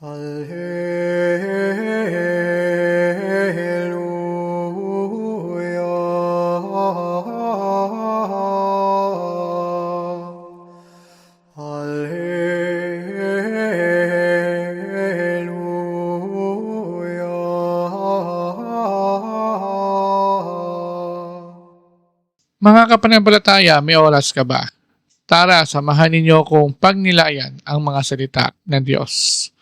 Mga kapanampalataya, may oras ka ba? Tara, samahan ninyo kong pagnilayan ang mga salita ng Diyos.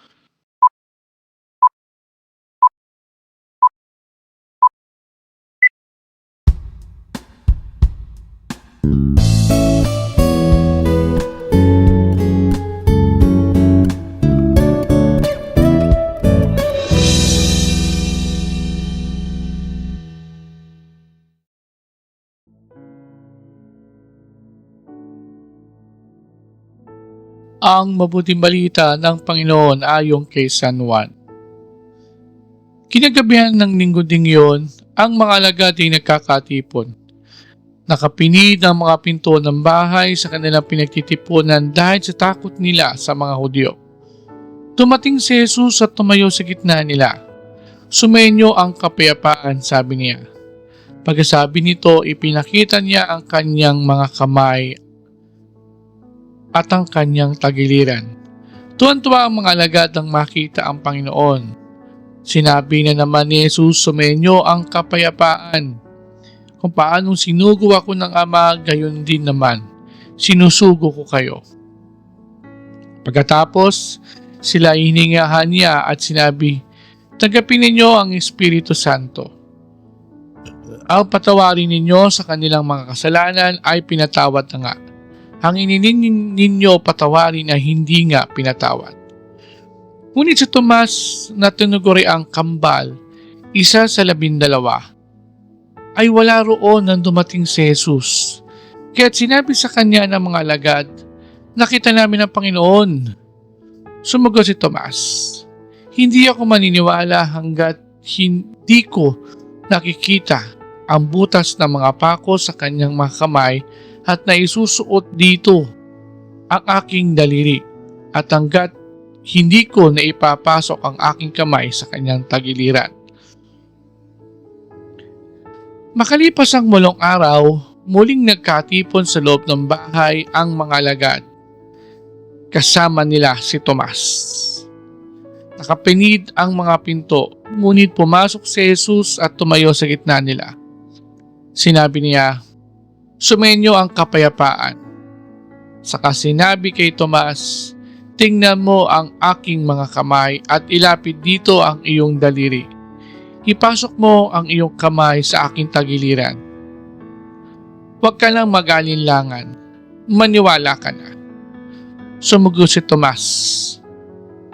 Ang mabuting balita ng Panginoon ayon kay San Juan. Kinagabihan ng linggo ding yon, ang mga alagad ay nagkakatipon. Nakapinid ang mga pinto ng bahay sa kanilang pinagtitipunan dahil sa takot nila sa mga Hudyo. Tumating si Jesus at tumayo sa gitna nila. Sumenyo ang kapayapaan, sabi niya. Pagkasabi nito, ipinakita niya ang kanyang mga kamay at ang kanyang tagiliran. Tuwan-tuwa ang mga alagad nang makita ang Panginoon. Sinabi na naman ni Jesus sumenyo ang kapayapaan. Kung paanong sinugo ako ng Ama, gayon din naman. Sinusugo ko kayo. Pagkatapos, sila hiningahan niya at sinabi, Tagapin ninyo ang Espiritu Santo. Ang patawarin ninyo sa kanilang mga kasalanan ay pinatawad na nga ang ininin ninyo patawarin na hindi nga pinatawad. Ngunit si Tomas na tinuguri ang kambal, isa sa labindalawa, ay wala roon nang dumating si Jesus. Kaya't sinabi sa kanya ng mga alagad, Nakita namin ang Panginoon. Sumagot si Tomas, Hindi ako maniniwala hanggat hindi ko nakikita ang butas ng mga pako sa kanyang mga kamay at naisusuot dito ang aking daliri at hanggat hindi ko na ipapasok ang aking kamay sa kanyang tagiliran. Makalipas ang mulong araw, muling nagkatipon sa loob ng bahay ang mga alagad. Kasama nila si Tomas. Nakapinid ang mga pinto, ngunit pumasok si Jesus at tumayo sa gitna nila. Sinabi niya, sumenyo ang kapayapaan. Saka sinabi kay Tomas, tingnan mo ang aking mga kamay at ilapid dito ang iyong daliri. Ipasok mo ang iyong kamay sa aking tagiliran. Huwag ka lang mag-alinlangan. Maniwala ka na. Sumugot si Tomas.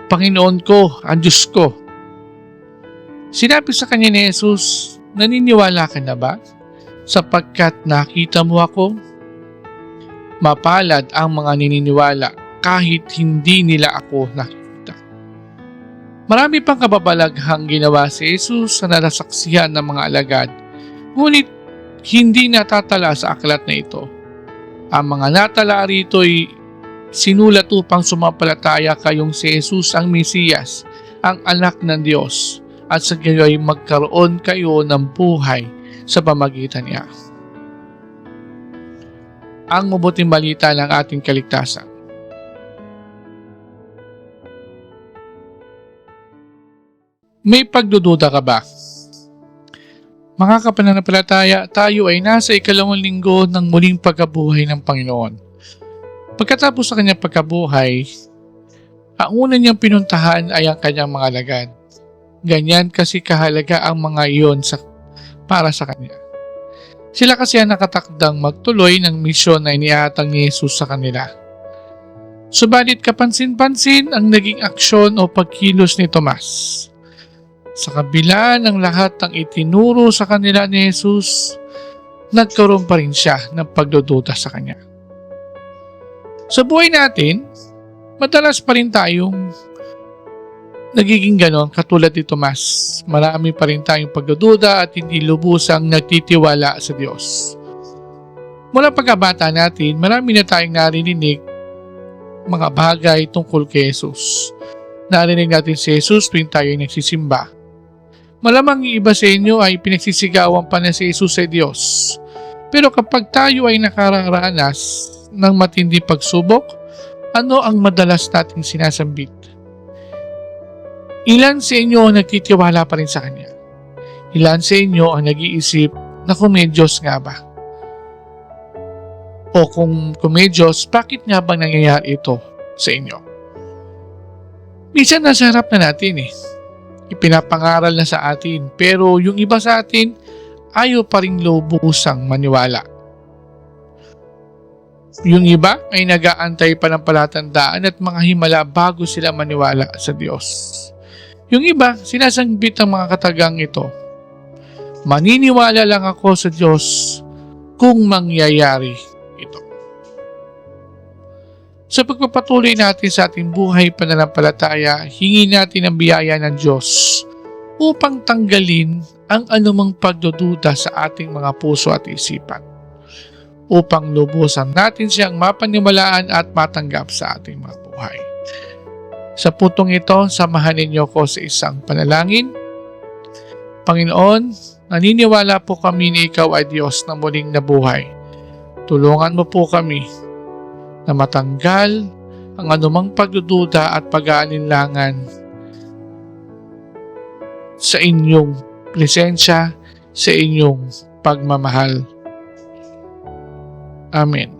Panginoon ko, ang Diyos ko. Sinabi sa kanya ni Jesus, naniniwala ka na ba? Sapagkat nakita mo ako? Mapalad ang mga nininiwala kahit hindi nila ako nakita. Marami pang kababalaghang ginawa si Jesus sa nalasaksihan ng mga alagad, ngunit hindi natatala sa aklat na ito. Ang mga natala rito ay sinulat upang sumampalataya kayong si Jesus ang Mesiyas, ang anak ng Diyos, at sa gayoy magkaroon kayo ng buhay sa pamagitan niya. Ang mabuting balita ng ating kaligtasan. May pagdududa ka ba? Mga kapananampalataya, tayo ay nasa ikalawang linggo ng muling pagkabuhay ng Panginoon. Pagkatapos sa kanyang pagkabuhay, ang una niyang pinuntahan ay ang kanyang mga lagad. Ganyan kasi kahalaga ang mga iyon sa para sa kanya. Sila kasi ang nakatakdang magtuloy ng misyon na iniatang ni Jesus sa kanila. Subalit kapansin-pansin ang naging aksyon o pagkilos ni Tomas. Sa kabila ng lahat ng itinuro sa kanila ni Jesus, nagkaroon pa rin siya ng pagdududa sa kanya. Sa buhay natin, madalas pa rin tayong nagiging ganon katulad ni Tomas. Marami pa rin tayong pagdududa at hindi lubusang nagtitiwala sa Diyos. Mula pagkabata natin, marami na tayong narinig mga bagay tungkol kay Jesus narinig natin si Jesus tuwing tayo ay nagsisimba. Malamang iba sa inyo ay pinagsisigawan pa na si Jesus ay Diyos. Pero kapag tayo ay nakararanas ng matindi pagsubok, ano ang madalas nating sinasambit? Ilan sa inyo ang nagtitiwala pa rin sa Kanya? Ilan sa inyo ang nag-iisip na kung may Diyos nga ba? O kung, kung may Diyos, bakit nga bang nangyayari ito sa inyo? Minsan nasa harap na natin eh. Ipinapangaral na sa atin. Pero yung iba sa atin, ayaw pa rin lubusang maniwala. Yung iba ay nagaantay pa ng palatandaan at mga himala bago sila maniwala sa Diyos. Yung iba, sinasangbit ang mga katagang ito. Maniniwala lang ako sa Diyos kung mangyayari ito. Sa pagpapatuloy natin sa ating buhay pananampalataya, hingi natin ang biyaya ng Diyos upang tanggalin ang anumang pagdududa sa ating mga puso at isipan upang lubusan natin siyang mapaniwalaan at matanggap sa ating mga buhay. Sa putong ito, samahan ninyo ko sa isang panalangin. Panginoon, naniniwala po kami na Ikaw ay Diyos na muling nabuhay. Tulungan mo po kami na matanggal ang anumang pagdududa at pag-aalinlangan sa inyong presensya, sa inyong pagmamahal. Amen.